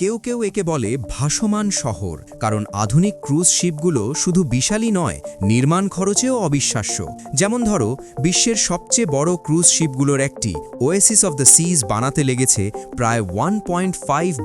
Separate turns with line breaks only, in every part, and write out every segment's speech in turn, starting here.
কেউ কেউ একে বলে ভাসমান শহর, কারণ আধুনিক ক্রুজ শিপগুলো শুধু বিশালই নয়, নির্মাণ খরচেও অবিশ্বাস্য। যেমন ধরো, বিশ্বের সবচেয়ে বড় ক্রুজ শিপগুলোর একটি ওয়েসিস অফ দ্য সিজ বানাতে লেগেছে প্রায় ওয়ান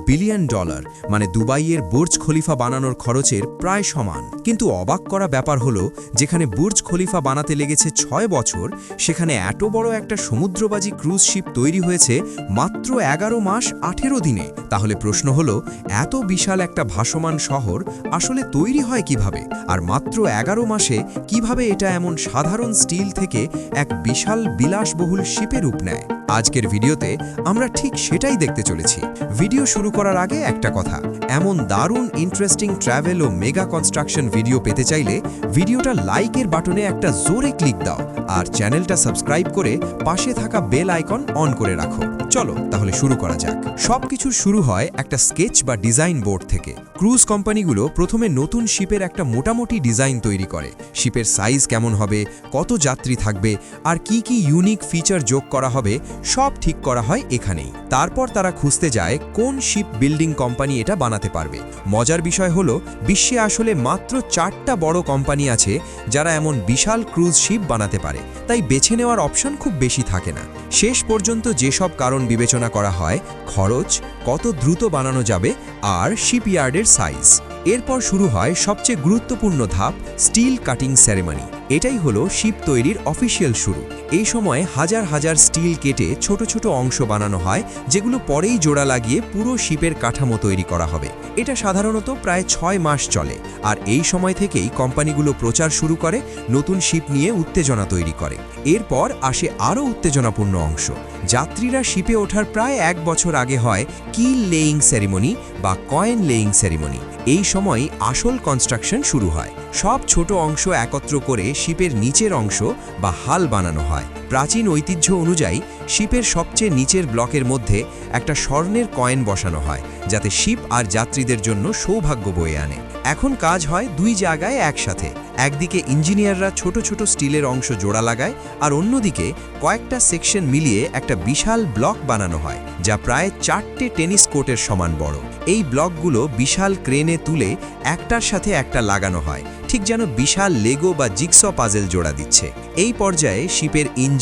বিলিয়ন ডলার মানে দুবাইয়ের বুর্জ খলিফা বানানোর খরচের প্রায় সমান। কিন্তু অবাক করা ব্যাপার হলো, যেখানে বুর্জ খলিফা বানাতে লেগেছে ছয় বছর, সেখানে এত বড় একটা সমুদ্রবাজি ক্রুজ শিপ তৈরি হয়েছে মাত্র এগারো মাস আঠেরো দিনে। তাহলে প্রশ্ন হলো, এত বিশাল একটা ভাসমান শহর আসলে তৈরি হয় কীভাবে? আর মাত্র এগারো মাসে কীভাবে এটা এমন সাধারণ স্টিল থেকে এক বিশাল বিলাসবহুল শিপে রূপ নেয়? আজকের ভিডিওতে আমরা ঠিক সেটাই দেখতে চলেছি। ভিডিও শুরু করার আগে একটা কথা। এমন দারুণ ইন্টারেস্টিং ট্রাভেল ও মেগা কনস্ট্রাকশন ভিডিও পেতে চাইলে ভিডিওটা লাইকের বাটনে একটা জোরে ক্লিক দাও আর চ্যানেলটা সাবস্ক্রাইব করে পাশে থাকা বেল আইকন অন করে রাখো। চলো, তাহলে শুরু করা যাক। সবকিছু শুরু হয় একটা স্কেচ বা ডিজাইন বোর্ড থেকে। ক্রুজ কোম্পানিগুলো প্রথমে নতুন শিপের একটা মোটামুটি ডিজাইন তৈরি করে। শিপের সাইজ কেমন হবে, কত যাত্রী থাকবে, আর কি কি ইউনিক ফিচার যোগ করা হবে, সব ঠিক করা হয় এখানেই। তারপর তারা খুঁজতে যায় কোন শিপ বিল্ডিং কোম্পানি এটা বানাতে পারবে। মজার বিষয় হলো, বিশ্বে আসলে মাত্র চারটা বড় কোম্পানি আছে যারা এমন বিশাল ক্রুজ শিপ বানাতে পারে। তাই বেছে নেওয়ার অপশন খুব বেশি থাকে না। শেষ পর্যন্ত যেসব কারণ বিবেচনা করা হয়, খরচ, কত দ্রুত বানানো যাবে আর শিপইয়ার্ডের সাইজ। এরপর শুরু হয় সবচেয়ে গুরুত্বপূর্ণ ধাপ স্টিল কাটিং সেরেমনি। এটাই হলো শিপ তৈরির অফিসিয়াল শুরু। এই সময় হাজার হাজার স্টিল কেটে ছোট ছোট অংশ বানানো হয়, যেগুলো পরেই জোড়া লাগিয়ে পুরো শিপের কাঠামো তৈরি করা হবে। এটা সাধারণত প্রায় ছয় মাস চলে, আর এই সময় থেকেই কোম্পানিগুলো প্রচার শুরু করে, নতুন শিপ নিয়ে উত্তেজনা তৈরি করে। এরপর আসে আরও উত্তেজনাপূর্ণ অংশ। যাত্রীরা শিপে ওঠার প্রায় এক বছর আগে হয় কিল লেইং সেরিমনি বা কয়েন লেইং সেরিমনি। এই সময় আসল কনস্ট্রাকশন শুরু হয়। সব ছোট অংশ একত্র করে শিপের নিচের অংশ বা হাল বানানো হয়। প্রাচীন ঐতিহ্য অনুযায়ী শিপের সবচেয়ে নিচের ব্লকের মধ্যে একটা স্বর্ণের কয়েন বসানো হয়, যাতে শিপ আর যাত্রীদের জন্য সৌভাগ্য বয়ে আনে। এখন কাজ হয় দুই জায়গায় একসাথে। একদিকে ইঞ্জিনিয়াররা ছোট ছোট স্টিলের অংশ জোড়া লাগায় আর অন্যদিকে কয়েকটা সেকশন মিলিয়ে একটা বিশাল ব্লক বানানো হয়, যা প্রায় চারটে টেনিস কোর্টের সমান বড়। এই ব্লকগুলো বিশাল ক্রেনে তুলে একটার সাথে একটা লাগানো হয়, ঠিক যেন বিশাল লেগো বা জিক্স পাজেল জোড়া দিচ্ছে। এই পর্যায়ে শিপের ইঞ্জিন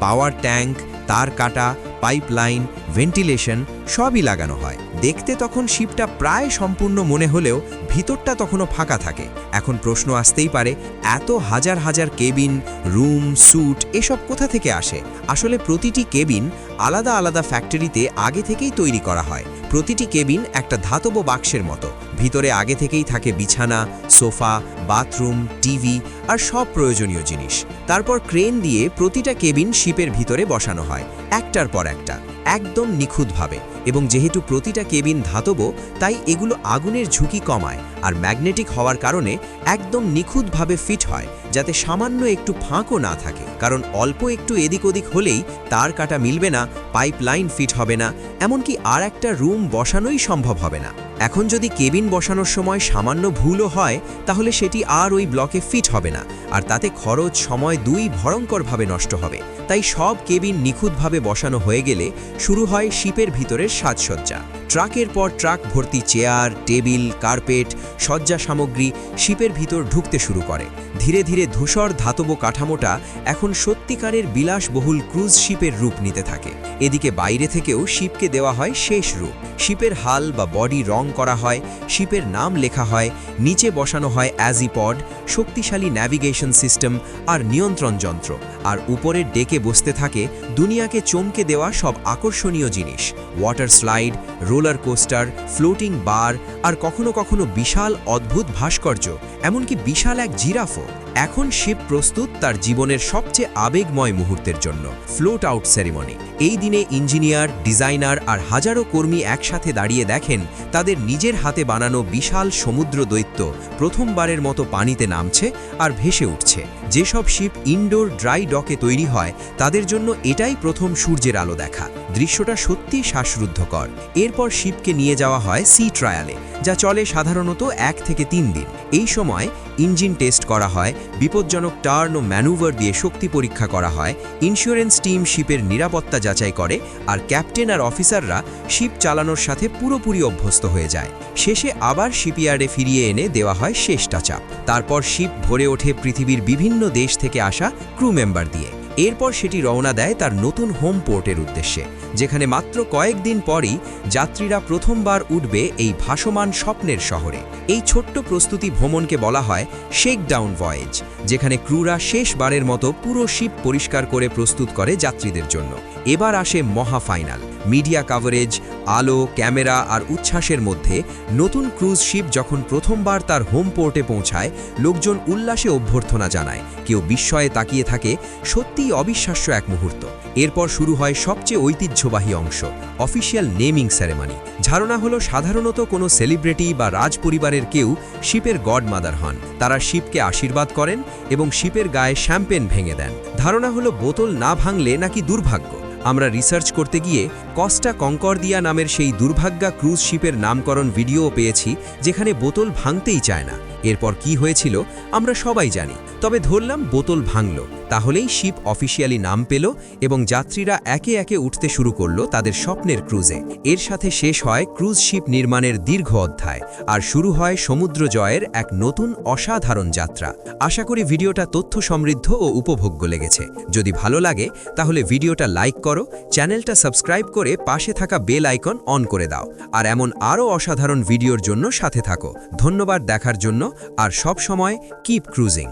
পাওয়ার ট্যাঙ্ক, তার কাটা, পাইপলাইন, ভেন্টিলেশন সবই লাগানো হয়। দেখতে তখন শিপটা প্রায় সম্পূর্ণ মনে হলেও ভিতরটা তখনও ফাঁকা থাকে। এখন প্রশ্ন আসতেই পারে, এত হাজার হাজার কেবিন, রুম, স্যুট এসব কোথা থেকে আসে? আসলে প্রতিটি কেবিন আলাদা আলাদা ফ্যাক্টরিতে আগে থেকেই তৈরি করা হয়। প্রতিটি কেবিন একটা ধাতব বাক্সের মতো। ভিতরে আগে থেকেই থাকে বিছানা সোফা, বাথরুম, টিভি আর সব প্রয়োজনীয় জিনিস। তারপর ক্রেন দিয়ে প্রতিটা কেবিন শিপের ভিতরে বসানো হয়, একটার পর একটা, একদম নিখুঁতভাবে। এবং যেহেতু প্রতিটা কেবিন ধাতব, তাই এগুলো আগুনের ঝুঁকি কমায় আর ম্যাগনেটিক হওয়ার কারণে একদম নিখুঁতভাবে ফিট হয়, যাতে সামান্য একটু ফাঁকও না থাকে। কারণ অল্প একটু এদিক ওদিক হলেই তার কাটা মিলবে না পাইপ লাইন ফিট হবে না, এমনকি আর একটা রুম বসানোই সম্ভব হবে না। এখন যদি কেবিন বসানোর সময় সামান্য ভুলও হয়, তাহলে সেটি আর ওই ব্লকে ফিট হবে না, আর তাতে খরচ, সময় দুই ভয়ঙ্করভাবে নষ্ট হবে। তাই সব কেবিন নিখুঁতভাবে বসানো হয়ে গেলে শুরু হয় শিপের ভিতরের সাজসজ্জা। ট্রাকের পর ট্রাক ভর্তি চেয়ার, টেবিল, কার্পেট সজ্জা সামগ্রী শিপের ভিতর ঢুকতে শুরু করে। ধীরে ধীরে ধূসর ধাতব কাঠামোটা এখন সত্যিকারের বিলাসবহুল ক্রুজ শিপের রূপ নিতে থাকে। এদিকে বাইরে থেকেও শিপকে দেওয়া হয় শেষ রূপ। শিপের হাল বা বডি রং করা হয়, শিপের নাম লেখা হয়, নিচে বসানো হয় অ্যাজিপড, শক্তিশালী ন্যাভিগেশন সিস্টেম আর নিয়ন্ত্রণ যন্ত্র। আর উপরের ডেকে বসতে থাকে, দুনিয়াকে চমকে দেওয়া সব আকর্ষণীয় জিনিস। Water slide roller coaster floating bar আর কখনো কখনো বিশাল, অদ্ভুত ভাস্কর্য, এমনকি বিশাল এক জিরাফও। এখন শিপ প্রস্তুত তার জীবনের সবচেয়ে আবেগময় মুহূর্তের জন্য ফ্লোট আউট সেরিমনি এই দিনে ইঞ্জিনিয়ার, ডিজাইনার আর হাজারো কর্মী একসাথে দাঁড়িয়ে দেখেন তাদের নিজের হাতে বানানো বিশাল সমুদ্র দৈত্য প্রথমবারের মতো পানিতে নামছে আর ভেসে উঠছে। যেসব শিপ ইনডোর ড্রাই ডকে তৈরি হয়, তাদের জন্য এটাই প্রথম সূর্যের আলো দেখা। দৃশ্যটা সত্যি শ্বাসরুদ্ধকর। এরপর শিপকে নিয়ে যাওয়া হয় সি ট্রায়ালে, যা চলে সাধারণত এক থেকে তিন দিন। এই সময় ইঞ্জিন টেস্ট করা হয়, বিপজ্জনক টার্ন ও ম্যানুভার দিয়ে শক্তি পরীক্ষা করা হয়, ইন্স্যুরেন্স টিম শিপের নিরাপত্তা যাচাই করে, আর ক্যাপ্টেন আর অফিসাররা শিপ চালানোর সাথে পুরোপুরি অভ্যস্ত হয়ে যায়। শেষে আবার শিপইয়ার্ডে ফিরিয়ে এনে দেওয়া হয় শেষ টাচাপ তারপর শিপ ভরে ওঠে পৃথিবীর বিভিন্ন দেশ থেকে আসা ক্রু মেম্বার দিয়ে। এরপর সেটি রওনা দেয় তার নতুন হোম পোর্টের উদ্দেশ্যে, যেখানে মাত্র কয়েকদিন পরই যাত্রীরা প্রথমবার উঠবে এই ভাসমান স্বপ্নের শহরে। এই ছোট্ট প্রস্তুতি ভ্রমণকে বলা হয় শেকডাউন ভয়েজ, যেখানে ক্রুরা শেষবারের মতো পুরো শিপ পরিষ্কার করে প্রস্তুত করে যাত্রীদের জন্য। এবার আসে মহা ফাইনাল মিডিয়া কাভারেজ আলো, ক্যামেরা আর উচ্ছ্বাসের মধ্যে নতুন ক্রুজ শিপ যখন প্রথমবার তার হোম পোর্টে পৌঁছায়, লোকজন উল্লাসে অভ্যর্থনা জানায়। কেউ বিস্ময়ে তাকিয়ে থাকে, সত্যিই অবিশ্বাস্য এক মুহূর্ত। এরপর শুরু হয় সবচেয়ে ঐতিহ্যবাহী অংশ অফিসিয়াল নেমিং সেরেমনি ধারণা হলো, সাধারণত কোনো সেলিব্রিটি বা রাজপরিবারের কেউ শিপের গডমাদার হন। তারা শিপকে আশীর্বাদ করেন এবং শিপের গায়ে শ্যাম্পেন ভেঙে দেন। ধারণা হলো, বোতল না ভাঙলে নাকি দুর্ভাগ্য। আমরা রিসার্চ করতে গিয়ে কস্টা কঙ্করদিয়া নামের সেই দুর্ভাগ্যা ক্রুজ শিপের নামকরণ ভিডিও পেয়েছি, যেখানে বোতল ভাঙতেই চায় না। এরপর কি হয়েছিল আমরা সবাই জানি, তবে ধরলাম বোতল ভাঙল, তাহলেই শিপ অফিসিয়ালি নাম পেল এবং যাত্রীরা একে একে উঠতে শুরু করল তাদের স্বপ্নের ক্রুজে। এর সাথে শেষ হয় ক্রুজ শিপ নির্মাণের দীর্ঘ অধ্যায়, আর শুরু হয় সমুদ্র জয়ের এক নতুন অসাধারণ যাত্রা। আশা করি ভিডিওটা তথ্য সমৃদ্ধ ও উপভোগ্য লেগেছে। যদি ভালো লাগে, তাহলে ভিডিওটা লাইক করো, চ্যানেলটা সাবস্ক্রাইব করে পাশে থাকা বেল আইকন অন করে দাও। আর এমন আরও অসাধারণ ভিডিওর জন্য সাথে থাকো। ধন্যবাদ দেখার জন্য। আর সব সময় কিপ ক্রুজিং